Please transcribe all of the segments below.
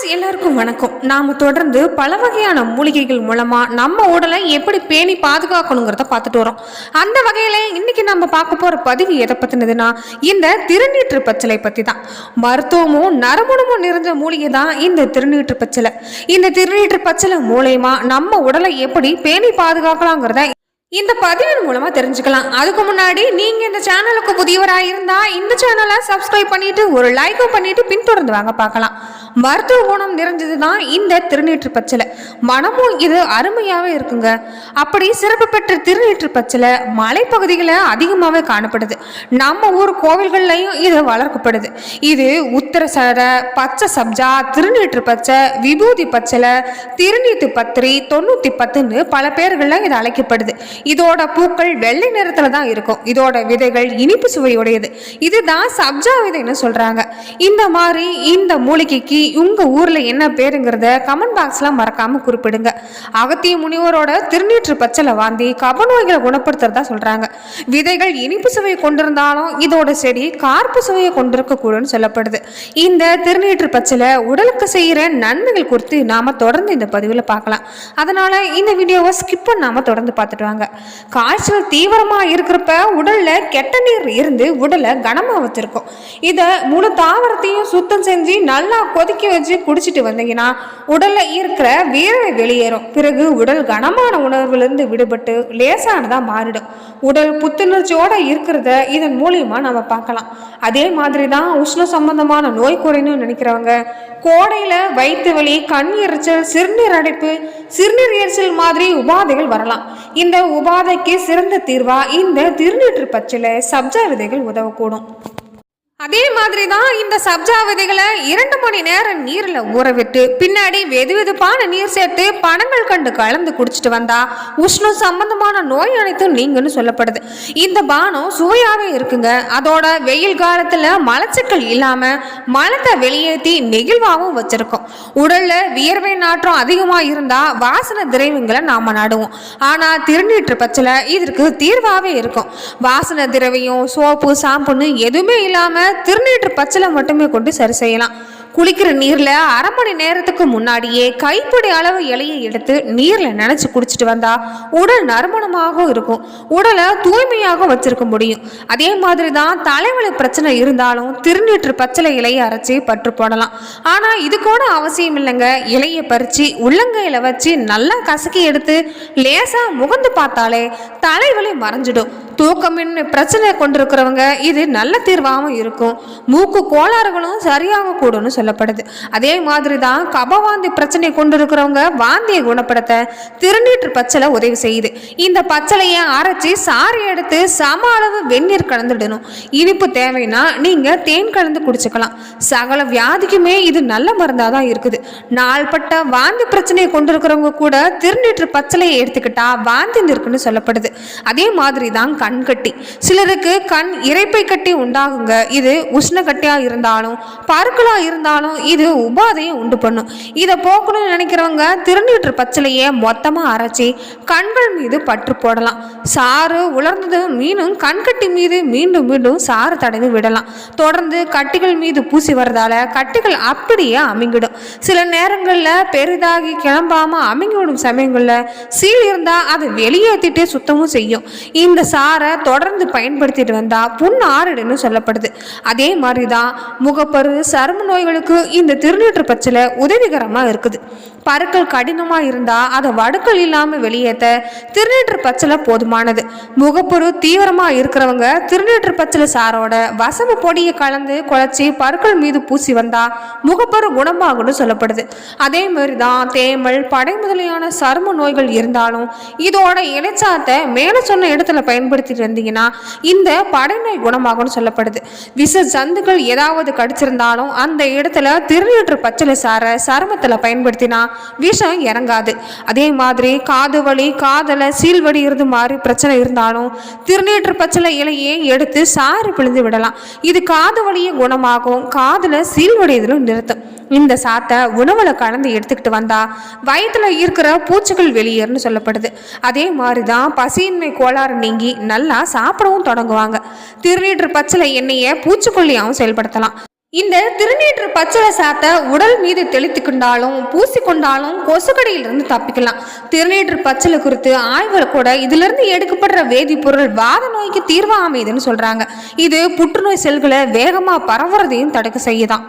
Friends எல்லாருக்கும் வணக்கம். நாம் தொடர்ந்து பல வகையான மூலிகைகள் மூலமாக நம்ம உடலை எப்படி பேணி பாதுகாக்கணுங்கிறத பார்த்துட்டு வரோம். அந்த வகையில் இன்னைக்கு நம்ம பார்க்க போகிற பதிவு எதை பற்றினதுன்னா இந்த திருநீற்று பச்சிலை பற்றி தான் மருத்துவமும் நரமுணமும் நிறைஞ்ச மூலிகை தான் இந்த திருநீற்று பச்சிலை. இந்த திருநீற்று பச்சிலை மூலயமா நம்ம உடலை எப்படி பேணி பாதுகாக்கலாங்கிறத இந்த பதிவின் மூலமா தெரிஞ்சுக்கலாம். அதுக்கு முன்னாடி நீங்க இந்த சேனலுக்கு புதியவராக இருந்தா இந்த சேனலை சப்ஸ்கிரைப் பண்ணிட்டு ஒரு லைக்கும் பண்ணிட்டு பின்தொடர்ந்து வாங்க பார்க்கலாம். மருத்துவ குணம் நிறைஞ்சது தான் இந்த திருநீற்று பச்சலை. மனமும் இது அருமையாகவே இருக்குங்க. அப்படி சிறப்பு பெற்ற திருநீற்று பச்சலை மலைப்பகுதிகளில் அதிகமாகவே காணப்படுது. நம்ம ஊர் கோவில்கள்லையும் இது வளர்க்கப்படுது. இது உத்தர சர பச்சை சப்ஜா திருநீற்று பச்சை விபூதி பச்சலை திருநீத்து பத்திரி தொண்ணூத்தி பத்துன்னு பல பேர்களில் இது அழைக்கப்படுது. இதோட பூக்கள் வெள்ளை நிறத்துல தான் இருக்கும். இதோட விதைகள் இனிப்பு சுவையுடையது. இதுதான் சப்ஜா விதைன்னு சொல்றாங்க. இந்த மாதிரி இந்த மூலிகைக்கு உங்க ஊர்ல என்ன பேருங்கிறத கமெண்ட் பாக்ஸ்ல மறக்காம குறிப்பிடுங்க. அகத்திய முனிவரோட திருநீற்று பச்சலை வாந்தி கபநோய்களை குணப்படுத்துறதா சொல்றாங்க. விதைகள் இனிப்பு சுவை கொண்டிருந்தாலும் இதோட செடி கார்ப்பு சுவையை கொண்டிருக்க கூடும்னு சொல்லப்படுது. இந்த திருநீற்று பச்சலை உடலுக்கு செய்யற நன்மைகள் குறித்து நாம தொடர்ந்து இந்த பதிவில் பார்க்கலாம். அதனால இந்த வீடியோவை ஸ்கிப் பண்ணாம தொடர்ந்து பார்த்துட்டு வாங்க. காய்ச்சல் தீவிரமா இருக்கிறப்ப உடல்ல கெட்ட நீர் இருந்து உடலை கனமா வச்சிருக்கும் இதை முழு தாவரத்தையும் சுத்தம் செஞ்சு நல்லா கொதிக்க வச்சு குடிச்சிட்டு வந்தீங்கன்னா உடல்ல இருக்கிற வியர்வை வெளியேறும். பிறகு உடல் கனமான உணர்வுலேருந்து விடுபட்டு லேசானதா மாறிடும். உடல் புத்துணர்ச்சியோட இருக்கிறத இதன் மூலியமா நம்ம பார்க்கலாம். அதே மாதிரி தான் உஷ்ண சம்பந்தமான நோய் குறைன்னு நினைக்கிறவங்க கோடையில வயிற்று வலி கண் எரிச்சல் சிறுநீர் அடைப்பு சிறுநீர் மாதிரி உபாதைகள் வரலாம். இந்த உபாதைக்கு சிறந்த தீர்வா? இந்த திருநீற்று பச்சில சப்ஜா விதைகள் உதவக்கூடும். அதே மாதிரி தான் இந்த சப்ஜா விதைகளை இரண்டு மணி நேரம் நீரில் ஊற விட்டு பின்னாடி வெது வெதுப்பான நீர் சேர்த்து பணங்கள் கண்டு கலந்து குடிச்சிட்டு வந்தா உஷ்ணம் சம்பந்தமான நோய் அனைத்தும் நீங்கன்னு சொல்லப்படுது. இந்த பானம் சுவையாகவே இருக்குங்க. அதோட வெயில் காலத்தில் மலச்சிக்கல் இல்லாமல் மலத்தை வெளியேற்றி நெகிழ்வாகவும் வச்சிருக்கோம். உடலில் வியர்வை நாற்றம் அதிகமாக இருந்தால் வாசனை திரவியங்களை நாம் நாடுவோம். ஆனால் திருநீற்று பச்சலை இதற்கு தீர்வாகவே இருக்கும். வாசனை திரவியம் சோப்பு சாம்புன்னு எதுவுமே இல்லாமல் திருநீற்று பச்சலை மட்டுமே கொண்டு சரி செய்யலாம். குளிக்கிற நீரில் அரை மணி நேரத்துக்கு முன்னாடியே கைப்பிடி அளவு இலையை எடுத்து நீரில் நினச்சி குடிச்சிட்டு வந்தா உடல் நறுமணமாக இருக்கும். உடலை தூய்மையாக வச்சிருக்க முடியும். அதே மாதிரி தான் தலைவலி பிரச்சனை இருந்தாலும் திருநீற்று பச்சளை இலையை அரைச்சி பற்று போடலாம். ஆனால் இது கூட அவசியம் இல்லைங்க. இலையை பறித்து உள்ளங்கையில் வச்சு நல்லா கசக்கி எடுத்து லேசாக முகந்து பார்த்தாலே தலைவலி மறைஞ்சிடும். தூக்கமின் பிரச்சனை கொண்டிருக்கிறவங்க இது நல்ல தீர்வாகவும் இருக்கும். மூக்கு கோளாறுகளும் சரியாக கூடும்னு சொல்லப்படுது. அதே மாதிரி தான் கபவாந்தி பிரச்சனை கொண்டிருக்கிறவங்க வாந்தியை குணப்படுத்த திருநீற்று பச்சளை உதவி செய்யுது. இந்த பச்சளையை அரைச்சி சாறு எடுத்து சம அளவு வெந்நீர் கலந்துடணும். இனிப்பு தேவைன்னா நீங்கள் தேன் கலந்து குடிச்சுக்கலாம். சகல வியாதிக்குமே இது நல்ல மருந்தாக தான் இருக்குது. நாள்பட்ட வாந்தி பிரச்சனையை கொண்டிருக்கிறவங்க கூட திருநீற்று பச்சளையை எடுத்துக்கிட்டா வாந்தி நிற்குன்னு சொல்லப்படுது. அதே மாதிரி தான் கண் கட்டி சிலருக்கு கண் இறைப்பை கட்டி உண்டாகுங்க. இது உஷ்ண இருந்தாலும் பருக்களாக இருந்தாலும் இது உபாதையை உண்டு பண்ணும். இதை போக்கணும்னு நினைக்கிறவங்க திருநீற்று பச்சிலையே மொத்தமாக அரைச்சி கண்கள் மீது பற்று போடலாம். சாறு உலர்ந்தது மீனும் கண்கட்டி மீது மீண்டும் மீண்டும் சாறு தடவி விடலாம். தொடர்ந்து கட்டிகள் மீது பூசி வரதால கட்டிகள் அப்படியே அமைங்கிடும். சில நேரங்களில் பெரிதாகி கிளம்பாமல் அமிங்கி விடும் சமயங்களில் சீல் இருந்தால் அதை வெளியேற்றிட்டே சுத்தமும் செய்யும். இந்த சாரை தொடர்ந்து பயன்படுத்திட்டு வந்தால் புண் ஆறிடுன்னு சொல்லப்படுது. அதே மாதிரி தான் முகப்பரு சரும நோய்களுக்கு இந்த திருநீற்று பச்சில உதவிகரமாக இருக்குது. பருக்கள் கடினமாக இருந்தால் அதை வடுக்கள் இல்லாமல் வெளியேற்ற திருநீற்று பச்சில போதுமானது. முகப்பொரு தீவிரமாக இருக்கிறவங்க திருநீற்று பச்சில சாரோட வசம பொடியை கலந்து குழச்சி பருக்கள் மீது பூசி வந்தா முகப்பரு குணமாகும்னு சொல்லப்படுது. அதே மாதிரி தான் தேமல் படை முதலியான சரும நோய்கள் இருந்தாலும் இதோட இலைச்சாத்தை மேலே சொன்ன இடத்துல பயன்படுத்திட்டு இருந்தீங்கன்னா இந்த படைநோய் குணமாகும்னு சொல்லப்படுது. விஷ ஜந்துக்கள் ஏதாவது கடிச்சிருந்தாலும் அந்த இடத்துல திருநீற்று பச்சளை சாரை சருமத்தில் பயன்படுத்தினா விஷம் இறங்காது. அதே மாதிரி காது வலி காதலை சீல்வடி இருந்து மாதிரி பிரச்சனை இருந்தாலும் திருநீற்று பச்சளை இலையை எடுத்து சாறு பிழிந்து விடலாம். இது காது வலியை குணமாகும். காதில் சீல்வடியதிலும் நிறுத்தும். இந்த சாத்தை உணவில் கலந்து எடுத்துக்கிட்டு வந்தா வயிற்றுல இருக்கிற பூச்சிகள் வெளியேறுன்னு சொல்லப்படுது. அதே மாதிரி தான் பசியின்மை கோளாறு நீங்கி நல்லா சாப்பிடவும் தொடங்குவாங்க. திருநீற்று பச்சளை எண்ணெயை பூச்சிக்கொல்லியாகவும் செயல்படுத்தலாம். இந்த திருநீற்று பச்சளை சாத்தை உடல் மீது தெளித்து தெளித்துக்கொண்டாலும் பூசிக்கொண்டாலும் கொசுக்கடியிலிருந்து தப்பிக்கலாம். திருநீற்று பச்சளை குறித்து ஆய்வுகள் கூட இதிலிருந்து எடுக்கப்படுற வேதிப்பொருள் வாத நோய்க்கு தீர்வாக அமையுதுன்னு சொல்றாங்க. இது புற்றுநோய் செல்களை வேகமாக பரவுறதையும் தடுக்க செய்யுதான்.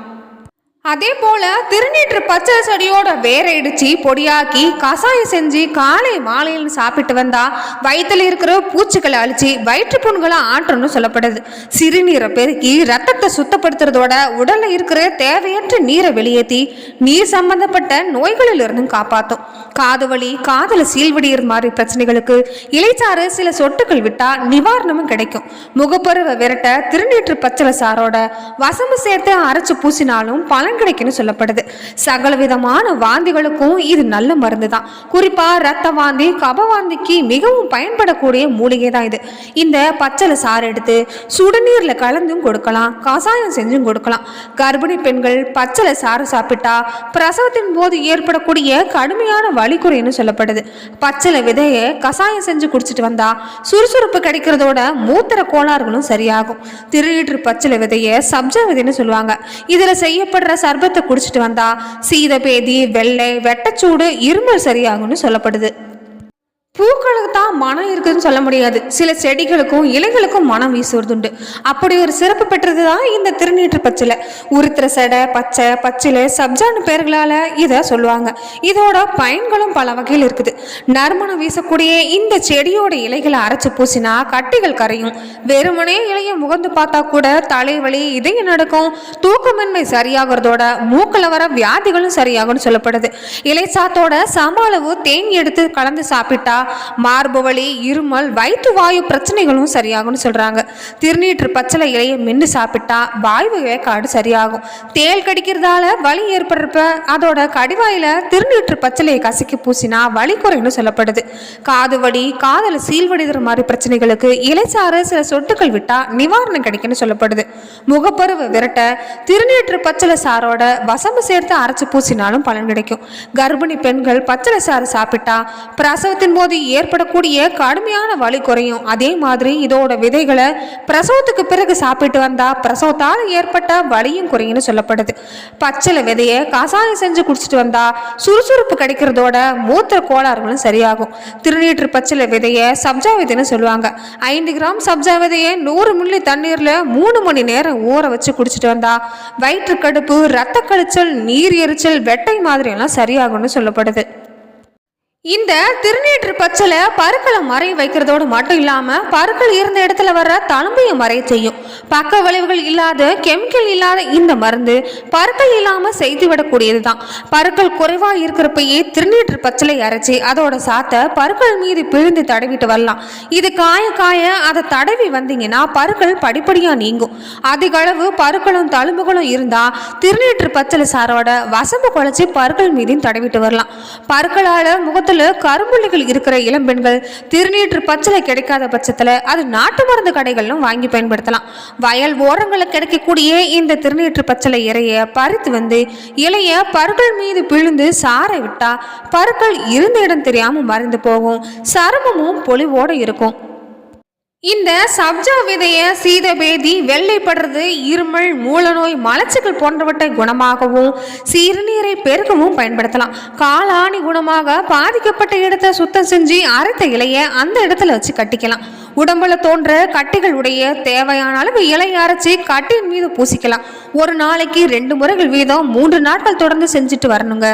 அதே போல திருநீற்று பச்சை செடியோட வேற இடிச்சு பொடியாக்கி கசாயம் செஞ்சு காலை மாலையில் சாப்பிட்டு வந்தா வயிற்றுல இருக்கிற பூச்சிகளை அழிச்சு வயிற்று புண்களை ஆற்றணும்னு சொல்லப்படுது. சிறுநீரை பெருக்கி ரத்தத்தை சுத்தப்படுத்துறதோட உடல்ல இருக்கிற தேவையற்ற நீரை வெளியேற்றி நீர் சம்பந்தப்பட்ட நோய்களில் இருந்தும் காப்பாற்றும் காது வலி காதல சீல்வடிகிற மாதிரி பிரச்சனைகளுக்கு இலைச்சாறு சில சொட்டுகள் விட்டா நிவாரணமும் கிடைக்கும். முகப்பருவை விரட்ட திருநீற்று பச்சளை சாரோட வசம்பு சேர்த்து அரைச்சு பூசினாலும் பலன் கிடைக்கும்னு சொல்லப்படுது. சகல விதமான வாந்திகளுக்கும் இது நல்ல மருந்து தான் குறிப்பாக ரத்த வாந்தி கபவாந்திக்கு மிகவும் பயன்படக்கூடிய மூலிகை தான் இது. இந்த பச்சளை சாறு எடுத்து சுடுநீர்ல கலந்தும் கொடுக்கலாம் கசாயம் செஞ்சும் கொடுக்கலாம். கர்ப்பிணி பெண்கள் பச்சளை சாறு சாப்பிட்டா பிரசவத்தின் போது ஏற்படக்கூடிய கடுமையான வழிக்குறைன்னு குறைன்னு சொல்லப்படுது. பச்சளை விதையை கசாயம் செஞ்சு குடிச்சிட்டு வந்தா சுறுசுறுப்பு கிடைக்கிறதோட மூத்திர கோளாறுகளும் சரியாகும். திருநீற்று பச்சளை விதையை சப்ஜா விதைன்னு சொல்லுவாங்க. இதுல செய்யப்படுற சர்பத்தை குடிச்சிட்டு வந்தா சீதபேதி வெள்ளை வெட்டச்சூடு இருமல் சரியாகும்னு சொல்லப்படுது. பூக்களுக்கு தான் மனம் இருக்குதுன்னு சொல்ல முடியாது. சில செடிகளுக்கும் இலைகளுக்கும் மனம் வீசுவதுண்டு. அப்படி ஒரு சிறப்பு பெற்றது தான் இந்த திருநீற்று பச்சிலை. உருத்திர செடை பச்சை பச்சிலை சப்ஜான்னு பேர்களால் இதை சொல்லுவாங்க. இதோட பயன்களும் பல வகையில் இருக்குது. நறுமணம் வீசக்கூடிய இந்த செடியோட இலைகளை அரைச்சி பூசினா கட்டிகள் கரையும். வெறுமனே இலையை முகந்து பார்த்தா கூட தலைவலி இதயம் நடக்கும் தூக்கமின்மை சரியாகிறதோட மூக்கில் வர வியாதிகளும் சரியாகும்னு சொல்லப்படுது. இலை சாத்தோட சம அளவு தேன் எடுத்து கலந்து சாப்பிட்டா மார்பு வலி இருமல் வயிற்று வாயு பிரச்சனைகளும் சரியாகும்னு சொல்றாங்க. திருநீற்று பச்சளை இலையை மென்று சாப்பிட்டா வாய்வு வேக்காடு சரியாகும். தேள் கடிக்கிறதால வலி ஏற்படுறப்ப அதோட கடிவாயில திருநீற்று பச்சளையை கசக்கி பூசினா வலி குறைன்னு சொல்லப்படுது. காது வலி காதல் சீல்வடிகிற மாதிரி பிரச்சனைகளுக்கு இலைச்சாறு சில சொட்டுக்கள் விட்டால் நிவாரணம் கிடைக்கும்னு சொல்லப்படுது. முகப்பருவை விரட்ட திருநீற்று பச்சளை சாரோட வசம்பு சேர்த்து அரைச்சு பூசினாலும் பலன் கிடைக்கும். கர்ப்பிணி பெண்கள் பச்சளை சாறு சாப்பிட்டா பிரசவத்தின் போது ஏற்படக்கூடிய கடுமையான வலி குறையும். அதே மாதிரி இதோட விதைகளை பிரசவத்துக்கு பிறகு சாப்பிட்டு வந்தால் பிரசவத்தால் ஏற்பட்ட வலியும் குறையும்னு சொல்லப்படுது. பச்சளை விதையை கசாயம் செஞ்சு குடிச்சிட்டு வந்தால் சுறுசுறுப்பு கிடைக்கிறதோட மூத்திர கோளாறுகளும் சரியாகும். திருநீற்று பச்சளை விதையை சப்ஜா விதைன்னு சொல்லுவாங்க. ஐந்து கிராம் சப்ஜா விதையை நூறு மில்லி தண்ணீரில் மூணு மணி நேரம் ஊற வச்சு குடிச்சிட்டு வந்தால் வயிற்று கடுப்பு ரத்த கழிச்சல் நீர் எரிச்சல் வெட்டை மாதிரியெல்லாம் சரியாகும்னு சொல்லப்படுது. இந்த திருநீற்று பச்சலை பருக்களை மறைய வைக்கிறதோடு மட்டும் இல்லாமல் பருக்கள் இருந்த இடத்துல வர தழும்பையும் மறைய செய்யும். பக்க விளைவுகள் இல்லாத கெமிக்கல் இல்லாத இந்த மருந்து பருக்கள் இல்லாமல் செய்து விடக்கூடியது தான் பருக்கள் குறைவாக இருக்கிறப்பயே திருநீற்று பச்சலை அரைச்சி அதோட சாத்தை பருக்கள் மீது பிழிந்து தடவிட்டு வரலாம். இது காய காய அதை தடவி வந்தீங்கன்னா பருக்கள் படிப்படியாக நீங்கும். அதிக அளவு பருக்களும் தழும்புகளும் இருந்தால் திருநீற்று பச்சளை சாரோட வசம்பு குழைச்சி பருக்கள் மீதையும் தடவிட்டு வரலாம். பருக்களால் முகத்தில் கரும்புள்ளிகள் இருக்கிற இளம்பெண்கள் திருநீற்று பச்சளை கிடைக்காத பட்சத்தில் அது நாட்டு மருந்து கடைகளிலும் வாங்கி பயன்படுத்தலாம். வயல் ஓரங்களில் கிடைக்கக்கூடிய இந்த திருநீற்று பச்சளை இறைய பறித்து வந்து இலைய பருக்கள் மீது பிழுந்து சாரை விட்டா பருக்கள் இருந்த இடம் தெரியாம மறைந்து போகும். சருமமும் பொலிவோட இருக்கும். இந்த சப்ஜா விதைய சீதபேதி வெள்ளைப்படுறது இருமல் மூலநோய் மலச்சிக்கல் போன்றவற்றை குணமாகவும் சிறுநீரை பெருக்கவும் பயன்படுத்தலாம். காலாணி குணமாக பாதிக்கப்பட்ட இடத்தை சுத்தம் செஞ்சு அரைத்த இலைய அந்த இடத்துல வச்சு கட்டிக்கலாம். உடம்புல தோன்ற கட்டிகள் உடைய தேவையான அளவு இலை அரைச்சி கட்டின் மீது பூசிக்கலாம். ஒரு நாளைக்கு ரெண்டு முறைகள் வீதம் மூன்று நாட்கள் தொடர்ந்து செஞ்சுட்டு வரணுங்க.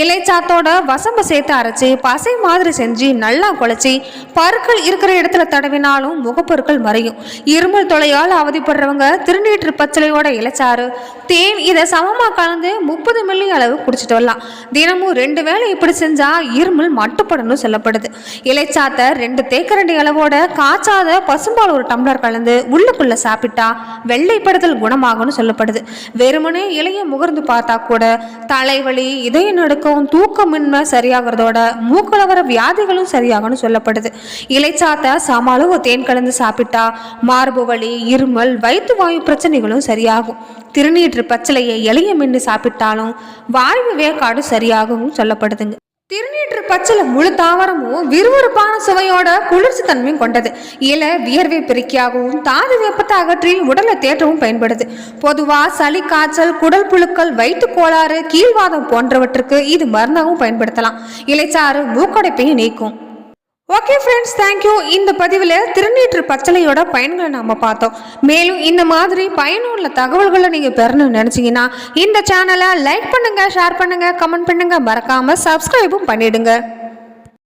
இலைச்சாத்தோட வசம்ப சேர்த்து அரைச்சி பசை மாதிரி செஞ்சு நல்லா குழச்சி பருக்கள் இருக்கிற இடத்துல தடவினாலும் முகப்பொருட்கள் மறையும். இருமல் தொலையால் அவதிப்படுறவங்க திருநீற்று பச்சலையோட இலைச்சாறு தேன் இதை சமமாக கலந்து முப்பது மில்லி அளவு குடிச்சிட்டு வரலாம். தினமும் ரெண்டு வேளை இப்படி செஞ்சா இருமல் மட்டுப்படணும் சொல்லப்படுது. இலைச்சாத்தை ரெண்டு தேக்கரண்டி அளவோட காய்ச்சாத பசும்பால் ஒரு டம்ளர் கலந்து உள்ளுக்குள்ள சாப்பிட்டா வெள்ளைப்படுதல் குணமாகும்னு சொல்லப்படுது. வெறுமனே இலையை முகர்ந்து பார்த்தா கூட தலைவலி இதய நடுக்கம் தூக்கமின்மை சரியாகிறதோட மூக்கில் வர வியாதிகளும் சரியாகணும்னு சொல்லப்படுது. இலைச்சாத்தை சமாளவு தேன் கலந்து சாப்பிட்டா மார்பு வலி இருமல் வயிற்று வாயு பிரச்சனைகளும் சரியாகும். திருநீற்று பச்சிலையை இலையை மென்று சாப்பிட்டாலும் வாய்வு வேக்காடு சரியாகவும் சொல்லப்படுதுங்க. திருநீற்று பச்சில முழு தாவரமும் விறுவிறுப்பான சுவையோட குளிர்ச்சி தன்மையும் கொண்டது. இலை வியர்வை பெருக்கியாகவும் தாது வெப்பத்தை அகற்றி உடலை தேற்றவும் பயன்படுது. பொதுவா சளி காய்ச்சல் குடல் புழுக்கள் வயிற்று கோளாறு கீழ்வாதம் போன்றவற்றுக்கு இது மருந்தாகவும் பயன்படுத்தலாம். இலைச்சாறு மூக்கடைப்பையும் நீக்கும். ஓகே ஃப்ரெண்ட்ஸ் தேங்க்யூ இந்த பதிவில் திருநீற்று பச்சளையோட பயன்களை நாம் பார்த்தோம். மேலும் இந்த மாதிரி பயனுள்ள தகவல்களை நீங்கள் பெறணும்னு நினச்சிங்கன்னா இந்த சேனலை லைக் பண்ணுங்கள் ஷேர் பண்ணுங்கள் கமெண்ட் பண்ணுங்கள் மறக்காமல் சப்ஸ்கிரைபும் பண்ணிவிடுங்க